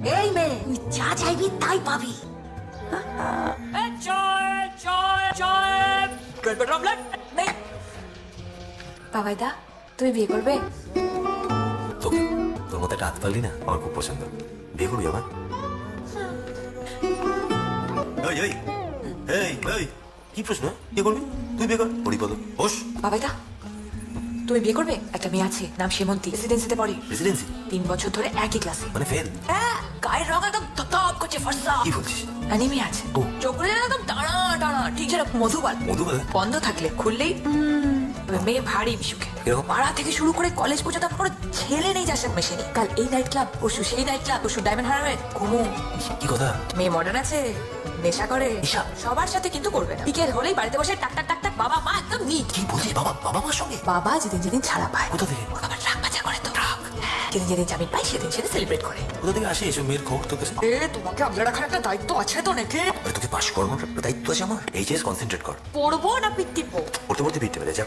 এই মেয়ে তুই যা চাইবি তাই পাবি বাবাইদা তুমি বিয়ে করবে? তোকে? তোর মতো একটা হাত পারলি না? আমার খুব পছন্দ। বিয়ে করবি আমার এই এই এই এই কি প্রশ্ন? বিয়ে করবি? তুই বিয়ে কর হরিপদ বস। বাবাইদা তুমি বিয়ে করবে? একটা মেয়ে আছে নাম সেমন্তী রেসিডেন্সিতে পড়ে। রেসিডেন্সি তিন বছর ধরে একই ক্লাসে মানে ফেল হ্যাঁ গায়ের রং একদম থপ করছে ফর্সা। কি বলছিস? অ্যানিমি আছে। ও। চোখগুলো যেন একদম টানা টানা। ঠিক যেরকম মধুবাল। মধুবালা? বন্ধ থাকলে খুললেই মেয়ে ভারী মিশুকে? পাড়া থেকে শুরু করে কলেজ পর্যন্ত আমার কোনো ছেলে নেই যার মেশেনি। কাল এই নাইট ক্লাব পরশু সেই নাইট ক্লাব পরশু ডায়মন্ড হারবে ঘুমো। কি কথা? মেয়ে মডার্ন আছে নেশা করে। সবার সাথে কিন্তু করবে না। বিকেল হলেই বাড়িতে বসে টাক টাক টাক টাক বাবা মা একদম নিট কি বলছিস বাবা বাবা মার সঙ্গে? বাবা যেদিন যেদিন ছাড়া পায়। কোথা থেকে? ওর আবার ট্রাক পাচার করে তো ট্রাক। যেদিন যেদিন জামিন পাই সেদিন সেদিন সেলিব্রেট করে। কোথা থেকে আসে এসব মেয়ের খবর তোকে এ তোমাকে আগলে রাখার একটা দায়িত্ব আছে তো নাকি? তোকে পাশ করানোর দায়িত্ব আছে আমার। এইচএস কনসেন্ট্রেট কর। পড়ব না টিপবো পড়তে পড়তে ভিড়তে পেরে যা